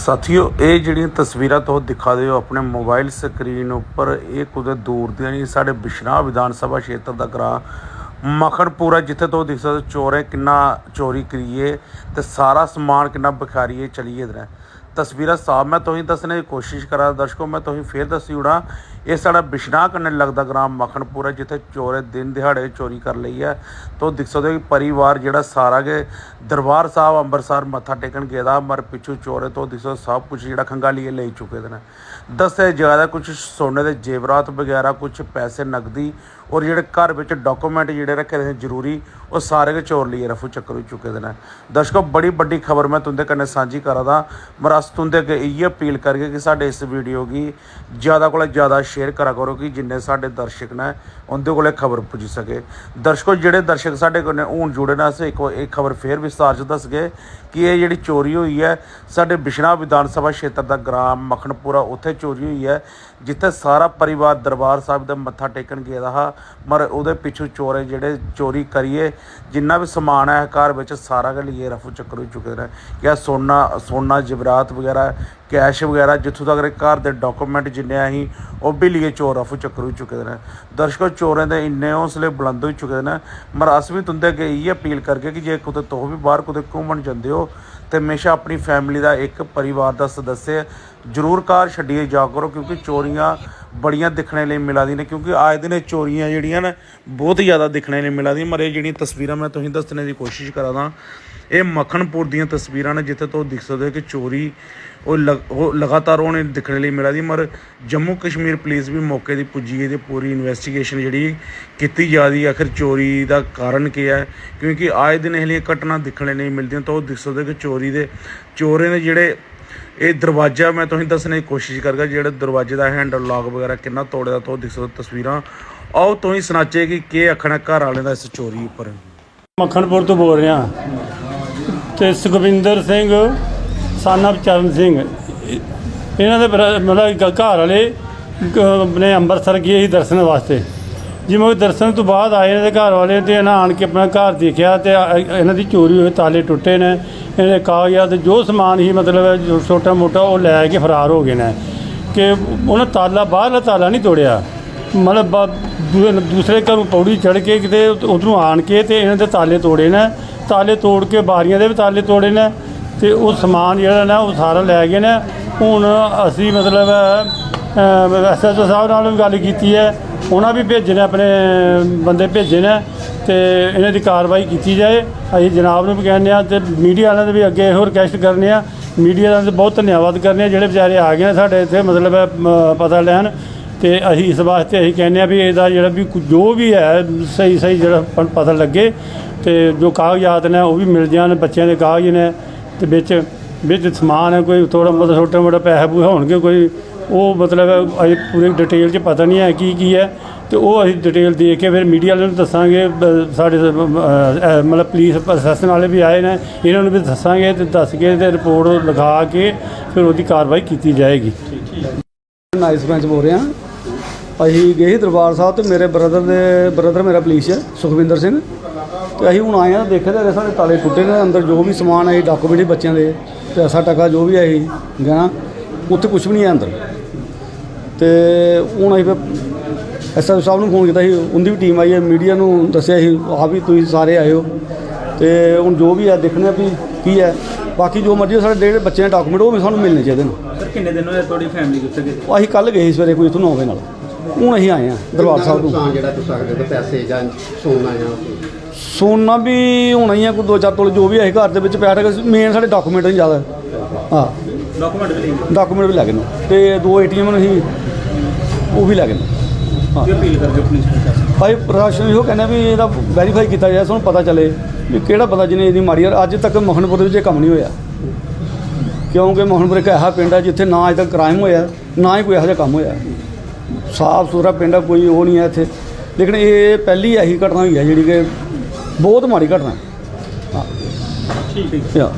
ਸਾਥੀਓ, ਇਹ ਜਿਹੜੀਆਂ ਤਸਵੀਰਾਂ ਤੋਂ ਦਿਖਾ ਦਿਓ ਆਪਣੇ ਮੋਬਾਈਲ ਸਕਰੀਨ ਉੱਪਰ, ਇਹ ਕੁਦੇ ਦੂਰ ਦੀਆਂ ਨਹੀਂ, ਸਾਡੇ ਬਿਸ਼ਨਾਹ ਵਿਧਾਨ ਸਭਾ ਖੇਤਰ ਦਾ ਗ੍ਰਾਂ ਮੱਖਣਪੂਰਾ ਜਿੱਥੇ ਤੋਂ ਦਿਖ ਸਕਦਾ ਚੋਰੇ ਕਿੰਨਾ ਚੋਰੀ ਕਰੀਏ ਤੇ ਸਾਰਾ ਸਮਾਨ ਕਿੰਨਾ ਬਖਾਰੀਏ ਚਲੀਏ ਇਧਰ। ਤਸਵੀਰਾਂ ਸਾਫ਼, ਮੈਂ ਤੁਸੀਂ ਦੱਸਣੇ ਦੀ ਕੋਸ਼ਿਸ਼ ਕਰਾਂ ਦਰਸ਼ਕੋ, ਮੈਂ ਤੁਸੀਂ ਫੇਰ ਦੱਸੀ ਉੜਾ ਇਹ ਸਾਡਾ ਬਿਸ਼ਨਾਹ ਕੰਨੇ ਲੱਗਦਾ ਗ੍ਰਾਮ ਮੱਖਣਪੂਰਾ ਜਿੱਥੇ ਚੋਰੇ ਦਿਨ ਦਿਹਾੜੇ ਚੋਰੀ ਕਰ ਲਈ ਹੈ। ਤੋਂ ਦਿਖ ਸਕਦਾ ਕਿ ਪਰਿਵਾਰ ਜਿਹੜਾ ਸਾਰਾ ਕੇ ਦਰਬਾਰ ਸਾਹਿਬ ਅੰਮ੍ਰਿਤਸਰ ਮੱਥਾ ਟੇਕਣ ਗਿਆ ਦਾ, ਮਰ ਪਿੱਛੂ ਚੋਰੇ ਤੋਂ ਦਿਖ ਸਭ ਕੁਝ ਜਿਹੜਾ ਖੰਗਾਲੀਏ ਲਈ ਚੁੱਕੇ ਦੇ ਨੇ। ਦੱਸੇ ਜ਼ਿਆਦਾ ਕੁਝ ਸੋਨੇ ਦੇ ਜੇਵਰਾਤ ਵਗੈਰਾ ਕੁਝ ਪੈਸੇ ਨਗਦੀ ਔਰ ਜਿਹੜੇ ਘਰ ਵਿੱਚ ਡਾਕੂਮੈਂਟ ਜਿਹੜੇ ਰੱਖੇ ਦੇ ਜ਼ਰੂਰੀ, ਉਹ ਸਾਰੇ ਕੇ ਚੋਰ ਲਈ ਰਫੂ ਚੱਕਰ ਹੋ ਚੁੱਕੇ ਦੇ ਨੇ। ਦਰਸ਼ਕੋ, ਬੜੀ ਵੱਡੀ ਖਬਰ ਮੈਂ ਤੁੰਦੇ ਕੰਨੇ ਸਾਂਝੀ ਕਰਾਂ ਦਾ ਮਰਸ ਤੁੰਦੇ ਅੱਗੇ ਇਹ ਅਪੀਲ ਕਰਕੇ ਕਿ ਸਾਡੇ ਇਸ ਵੀਡੀਓ ਕੀ ਜ਼ਿਆਦਾ ਕੋਲ ਜ਼ਿਆਦਾ ਸ਼ੇਅਰ ਕਰਾ ਕਰੋ ਕਿ ਜਿੰਨੇ ਸਾਡੇ ਦਰਸ਼ਕ ਨੇ ਉਹਦੇ ਕੋਲੇ ਖਬਰ ਪੁੱਜ ਸਕੇ। ਦਰਸ਼ਕੋ, ਜਿਹੜੇ ਦਰਸ਼ਕ ਸਾਡੇ ਕੋਲ ਨੇ ਹੁਣ ਜੁੜੇ ਨੇ, ਅਸੀਂ ਇੱਕ ਇੱਕ ਖਬਰ ਫੇਰ ਵਿਸਤਾਰ ਚ ਦੱਸ ਗਏ ਕਿ ਇਹ ਜਿਹੜੀ ਚੋਰੀ ਹੋਈ ਹੈ, ਸਾਡੇ ਬਿਸ਼ਨਾ ਵਿਧਾਨ ਸਭਾ ਖੇਤਰ ਦਾ ਗ੍ਰਾਮ ਮੱਖਣਪੁਰਾ, ਉੱਥੇ ਚੋਰੀ ਹੋਈ ਹੈ, ਜਿੱਥੇ ਸਾਰਾ ਪਰਿਵਾਰ ਦਰਬਾਰ ਸਾਹਿਬ ਦੇ ਮੱਥਾ ਟੇਕਣ ਗਿਆ ਦਾ ਮਰ ਉਹਦੇ ਪਿੱਛੋਂ ਚੋਰੇ ਜਿਹੜੇ ਚੋਰੀ ਕਰੀਏ, ਜਿੰਨਾ ਵੀ ਸਮਾਨ ਹੈ, ਘਰ ਵਿੱਚ ਸਾਰਾ ਕੇ ਲਈ ਰਫੂ ਚੱਕਰ ਹੋ ਚੁੱਕੇ ਨੇ। ਕਿ ਸੋਨਾ ਸੋਨਾ ਵਗੈਰਾ, ਕੈਸ਼ ਵਗੈਰਾ, ਜਿੱਥੋਂ ਤੱਕ ਘਰ ਦੇ ਡਾਕੂਮੈਂਟ ਜਿੰਨੇ ਆ ਅਸੀਂ, ਉਹ ਵੀ ਲਈ ਚੋਰ ਆਫੂ ਚੱਕਰ ਹੋ ਚੁੱਕੇ ਨੇ। ਦਰਸ਼ਕੋ, ਚੋਰਾਂ ਦੇ ਇੰਨੇ ਹੌਸਲੇ ਬੁਲੰਦ ਹੋ ਚੁੱਕੇ ਨੇ। ਮਰ, ਅਸ ਵੀ ਤੁੰਦੇ ਅੱਗੇ ਇਹ ਅਪੀਲ ਕਰਕੇ ਕਿ ਜੇ ਕਿਤੇ ਤੋਂ ਵੀ ਬਾਹਰ ਕਿਤੇ ਘੁੰਮਣ ਜਾਂਦੇ ਹੋ ਤੇ ਹਮੇਸ਼ਾ ਆਪਣੀ ਫੈਮਿਲੀ ਦਾ ਇੱਕ ਪਰਿਵਾਰ ਦਾ ਸਦੱਸਿਆ ਜ਼ਰੂਰ ਕਾਰ ਛੱਡੀਏ, ਜਾ ਕਰੋ, ਕਿਉਂਕਿ ਚੋਰੀਆਂ ਬੜੀਆਂ ਦਿਖਣੇ ਲਈ ਮਿਲਦੀ ਨੇ, ਕਿਉਂਕਿ ਆਏ ਦਿਨ ਇਹ ਚੋਰੀਆਂ ਜਿਹੜੀਆਂ ਨੇ, ਬਹੁਤ ਜ਼ਿਆਦਾ ਦਿਖਣੇ ਲਈ ਮਿਲਦੀ ਮਰੇ ਜਿਹੜੀਆਂ ਤਸਵੀਰਾਂ ਮੈਂ ਤੁਸੀਂ ਦੱਸਣੇ ਦੀ ਕੋਸ਼ਿਸ਼ ਕਰਾਂਦਾ ਇਹ ਮੱਖਣਪੁਰ ਦੀਆਂ ਤਸਵੀਰਾਂ ਨੇ, ਜਿੱਥੇ ਤੋਂ ਦਿਖ ਸਕਦੇ ਹੋ ਕਿ ਚੋਰੀ ਉਹ ਲਗ- ਉਹ ਲਗਾਤਾਰ ਉਹਨੇ ਦਿਖਣੇ ਲਈ ਮਿਲਦੀ ਮਰ ਜੰਮੂ ਕਸ਼ਮੀਰ ਪੁਲਿਸ ਵੀ ਮੌਕੇ ਦੀ ਪੁੱਜੀ ਹੈ ਪੂਰੀ ਇਨਵੈਸਟੀਗੇਸ਼ਨ ਜਿਹੜੀ ਕੀਤੀ ਜਾ ਰਹੀ ਹੈ। ਆਖਿਰ ਚੋਰੀ ਦਾ ਕਾਰਨ ਕੀ ਹੈ? ਕਿਉਂਕਿ ਆਏ ਦਿਨ ਇਹ ਲਈ ਘਟਨਾ ਦਿਖਣੇ ਨਹੀਂ ਮਿਲਦੀਆਂ, ਤਾਂ ਉਹ ਦਿਖ ਸਕਦੇ ਕਿ ਚੋਰੀ ਚੋਰੀ ਦੇ ਚੋਰੇ ਨੇ ਜਿਹੜੇ ਇਹ ਦਰਵਾਜ਼ਾ ਮੈਂ ਤੁਹਾਨੂੰ ਦੱਸਣ ਦੀ ਕੋਸ਼ਿਸ਼ ਕਰਗਾ ਜਿਹੜਾ ਦਰਵਾਜ਼ੇ ਦਾ ਹੈਂਡਲ ਲੌਕ ਵਗੈਰਾ ਕਿੰਨਾ ਤੋੜਿਆ ਤਾਂ ਉਹ ਦਿਖ ਸਕਦਾ ਤਸਵੀਰਾਂ। ਆਓ ਤੁਸੀਂ ਸੁਣਾਚੇ ਕਿ ਕੀ ਆਖਣਾ ਘਰ ਵਾਲਿਆਂ ਦਾ ਇਸ ਚੋਰੀ ਉੱਪਰ। ਮੱਖਣਪੁਰ ਤੋਂ ਬੋਲ ਰਿਹਾ। ਤੇ ਸੁਖਵਿੰਦਰ ਸਿੰਘ ਸਾਨਬ ਚਰਨ ਸਿੰਘ। ਇਹਨਾਂ ਦੇ ਮਤਲਬ ਘਰ ਵਾਲੇ ਗ- ਅੰਮ੍ਰਿਤਸਰ ਗਏ ਸੀ ਦਰਸ਼ਨ ਵਾਸਤੇ। ਜਿਵੇਂ ਉਹ ਦਰਸ਼ਨ ਤੋਂ ਬਾਅਦ ਆਏ ਇਹਨਾਂ ਘਰ ਵਾਲੇ ਤੇ ਇਹਨਾਂ ਆਣ ਕੇ ਆਪਣਾ ਘਰ ਦੇਖਿਆ ਤੇ ਆ- ਇਹਨਾਂ ਦੀ ਚੋਰੀ ਹੋਈ, ਤਾਲੇ ਟੁੱਟੇ ਨੇ। ਇਹਦੇ ਕਾਗਜ਼ਾਤ ਜੋ ਸਮਾਨ ਹੀ ਮਤਲਬ ਜੋ ਛੋਟਾ ਮੋਟਾ ਉਹ ਲੈ ਕੇ ਫਰਾਰ ਹੋ ਗਏ ਨੇ। ਕਿ ਉਹਨਾਂ ਤਾਲਾ, ਬਾਹਰਲਾ ਤਾਲਾ ਨਹੀਂ ਤੋੜਿਆ। ਮਤਲਬ ਬਾ- ਦੂ- ਦੂਸਰੇ ਘਰੋਂ ਪੌੜੀ ਚੜ ਕੇ ਕਿਤੇ ਉਧਰੋਂ ਆਣ ਕੇ ਤੇ ਇਹਨਾਂ ਦੇ ਤਾਲੇ ਤੋੜੇ ਨੇ। ਤਾਲੇ ਤੋੜ ਕੇ ਬਾਰੀਆਂ ਦੇ ਵੀ ਤਾਲੇ ਤੋੜੇ ਨੇ ਤੇ ਉਹ ਸਮਾਨ ਜਿਹੜਾ ਨਾ, ਉਹ ਸਾਰਾ ਲੈ ਗਏ ਨੇ। ਹੁਣ ਅਸੀਂ ਮਤਲਬ ਐਸਐਸਓ ਸਾਹਿਬ ਨਾਲ ਵੀ ਗੱਲ ਕੀਤੀ ਹੈ। ਉਹਨਾਂ ਵੀ ਭੇਜੇ ਨੇ ਆਪਣੇ ਬੰਦੇ ਭੇਜੇ ਨੇ ਤੇ ਇਹਨਾਂ ਦੀ ਕਾਰਵਾਈ ਕੀਤੀ ਜਾਏ। ਅਸੀਂ ਜਨਾਬ ਨੂੰ ਵੀ ਕਹਿੰਦੇ ਆ ਤੇ ਮੀਡੀਆ ਵਾਲਿਆਂ ਦੇ ਵੀ ਅੱਗੇ ਇਹੋ ਰਿਕਵੈਸਟ ਕਰਨੇ ਆ ਮੀਡੀਆ ਵਾਲਿਆਂ ਦਾ ਬਹੁਤ ਧੰਨਵਾਦ ਕਰਨੇ ਆ ਜਿਹੜੇ ਵਿਚਾਰੇ ਆ ਗਏ ਨੇ ਸਾਡੇ ਇੱਥੇ ਮਤਲਬ ਅ, ਪਤਾ ਲੈਣ ਤੇ ਅਸੀਂ ਇਸ ਵਾਸਤੇ ਅਸੀਂ ਕਹਿੰਦੇ ਆ ਵੀ ਇਹਦਾ ਜਿਹੜਾ ਵੀ ਜੋ ਵੀ ਹੈ ਸਹੀ ਸਹੀ ਜਿਹੜਾ ਪਤਾ ਲੱਗੇ ਤੇ ਜੋ ਕਾਗਜ਼ਾਤ ਨੇ ਉਹ ਵੀ ਮਿਲ ਜਾਣ ਬੱਚਿਆਂ ਦੇ ਕਾਗਜ਼ ਨੇ ਤੇ ਵਿੱਚ ਵਿੱਚ ਸਮਾਨ ਹੈ ਕੋਈ ਥੋੜਾ ਬਹੁਤਾ ਛੋਟਾ ਮੋਟਾ ਪੈਸੇ ਪੂਸੇ ਹੋਣਗੇ ਕੋਈ ਉਹ ਮਤਲਬ ਅਸੀਂ ਪੂਰੀ ਡਿਟੇਲ 'ਚ ਪਤਾ ਨਹੀਂ ਹੈ ਕੀ ਕੀ ਹੈ ਤੇ ਉਹ ਅਸੀਂ ਡਿਟੇਲ ਦੇ ਕੇ ਫਿਰ ਮੀਡੀਆ ਵਾਲਿਆਂ ਨੂੰ ਦੱਸਾਂਗੇ ਬ- ਸਾਡੇ ਅ, ਅ, ਮਤਲਬ ਪੁਲਿਸ ਪ੍ਰਸ਼ਾਸਨ ਵਾਲੇ ਵੀ ਆਏ ਨੇ ਇਹਨਾਂ ਨੂੰ ਵੀ ਦੱਸਾਂਗੇ ਤੇ ਦੱਸ ਕੇ ਤੇ ਰਿਪੋਰਟ ਲਿਖਾ ਕੇ ਫਿਰ ਉਹਦੀ ਕਾਰਵਾਈ ਕੀਤੀ ਜਾਏਗੀ। ਨਾਈਸ ਸਰਪੰਚ ਬੋਲ ਰਿਹਾ ਅਸੀਂ ਗਏ ਸੀ ਦਰਬਾਰ ਸਾਹਿਬ ਤੇ ਮੇਰੇ ਬ੍ਰਦਰ ਦੇ ਬ੍ਰਦਰ ਮੇਰਾ ਪੁਲਿਸ ਹੈ ਸੁਖਵਿੰਦਰ ਸਿੰਘ। ਤੇ ਅਸੀਂ ਹੁਣ ਆਏ ਆ ਦੇਖਿਆ ਤਾਂ ਸਾਡੇ ਤਾਲੇ ਟੁੱਟੇ ਨੇ ਅੰਦਰ ਜੋ ਵੀ ਸਮਾਨ ਹੈ ਡਾਕੂਮੈਂਟ ਬੱਚਿਆਂ ਦੇ ਪੈਸਾ ਟਕਾ ਜੋ ਵੀ ਹੈ ਸੀ ਗਹਿਣਾ ਉੱਥੇ ਕੁਝ ਵੀ ਨਹੀਂ ਹੈ ਅੰਦਰ। ਤੇ ਹੁਣ ਅਸੀਂ ਫਿਰ ਐਸਐਸ ਸਾਹਿਬ ਨੂੰ ਫੋਨ ਕੀਤਾ ਸੀ ਉਹਦੀ ਵੀ ਟੀਮ ਆਈ ਹੈ ਮੀਡੀਆ ਨੂੰ ਦੱਸਿਆ ਸੀ ਆ ਵੀ ਤੁਸੀਂ ਸਾਰੇ ਆਏ ਹੋ। ਤੇ ਹੁਣ ਜੋ ਵੀ ਹੈ ਦੇਖਣਾ ਵੀ ਕੀ ਹੈ। ਬਾਕੀ ਜੋ ਮਰਜ਼ੀ ਸਾਡੇ ਜਿਹੜੇ ਬੱਚਿਆਂ ਦੇ ਡਾਕੂਮੈਂਟ ਉਹ ਵੀ ਸਾਨੂੰ ਮਿਲਣੇ ਚਾਹੀਦੇ ਨੇ। ਸਰ ਕਿੰਨੇ ਦਿਨ ਹੋਏ ਤੁਹਾਡੀ ਫੈਮਿਲੀ ਕਿੱਥੇ ਗਈ ਉਹ ਅਸੀਂ ਕੱਲ ਗਏ ਸੀ ਸਵੇਰੇ ਕੋਈ ਇੱਥੋਂ 9 ਵਜੇ ਨਾਲ। ਹੁਣ ਅਸੀਂ ਆਏ ਆ ਦਰਬਾਰ ਸਾਹਿਬ ਨੂੰ ਨੁਕਸਾਨ ਜਿਹੜਾ ਤੁਸੀਂ ਸਕਦੇ ਹੋ ਪੈਸੇ ਜਾਂ ਸੋਨਾ ਜਾਂ ਸੋਨਾ ਵੀ ਹੋਣਾ ਹੀ ਆ ਕੋਈ ਦੋ ਚਾਰ ਤੋਲੇ ਜੋ ਵੀ ਹੈ ਘਰ ਦੇ ਵਿੱਚ ਪਿਆ ਹੈਗਾ ਮੇਨ ਸਾਡੇ ਡਾਕੂਮੈਂਟ ਨਹੀਂ ਜ਼ਿਆਦਾ। ਹਾਂ। ਡਾਕੂਮੈਂਟ ਵੀ ਡਾਕੂਮੈਂਟ ਵੀ ਲੱਗੇ ਨੇ। ਤੇ ਦੋ ਏਟੀਐਮ ਨੇ ਅਸੀਂ ਉਹ ਵੀ ਨੇ ਹਾਂ। ਕੀ ਅਪੀਲ ਕਰਦੇ ਹੋ ਪੁਲਿਸ ਪ੍ਰਸ਼ਾਸਨ ਭਾਈ ਪ੍ਰਸ਼ਾਸਨ ਇਹੋ ਕਹਿੰਦਾ ਵੀ ਇਹਦਾ ਵੈਰੀਫਾਈ ਕੀਤਾ ਜਾਏ ਸਾਨੂੰ ਪਤਾ ਚੱਲੇ ਵੀ ਕਿਹੜਾ ਬੰਦਾ ਜਿਹਨੇ ਇਹਦੀ ਆ- ਅੱਜ ਤੱਕ ਮੋਹਨਪੁਰ ਦੇ ਵਿੱਚ ਇਹ ਕੰਮ ਨਹੀਂ ਹੋਇਆ। ਕਿਉਂਕਿ ਮੋਹਨਪੁਰ ਇੱਕ ਇਹੋ ਪਿੰਡ ਹੈ ਜਿੱਥੇ ਨਾ ਅਜੇ ਤੱਕ ਕ੍ਰਾਈਮ ਹੋਇਆ ਨਾ ਹੀ ਕੋਈ ਇਹੋ ਜਿਹਾ ਕੰਮ ਹੋਇਆ। ਸਾਫ਼ ਸੁਥਰਾ ਪਿੰਡ ਹੈ ਕੋਈ ਉਹ ਨਹੀਂ ਹੈ ਇੱਥੇ। ਲੇਕਿਨ ਇਹ ਪਹਿਲੀ ਇਹੀ ਘਟਨਾ ਹੋਈ ਹੈ ਜਿਹੜੀ ਕਿ ਬਹੁਤ ਮਾੜੀ ਘਟਨਾ। ਹੈ। ਠੀਕ ਹਾਂ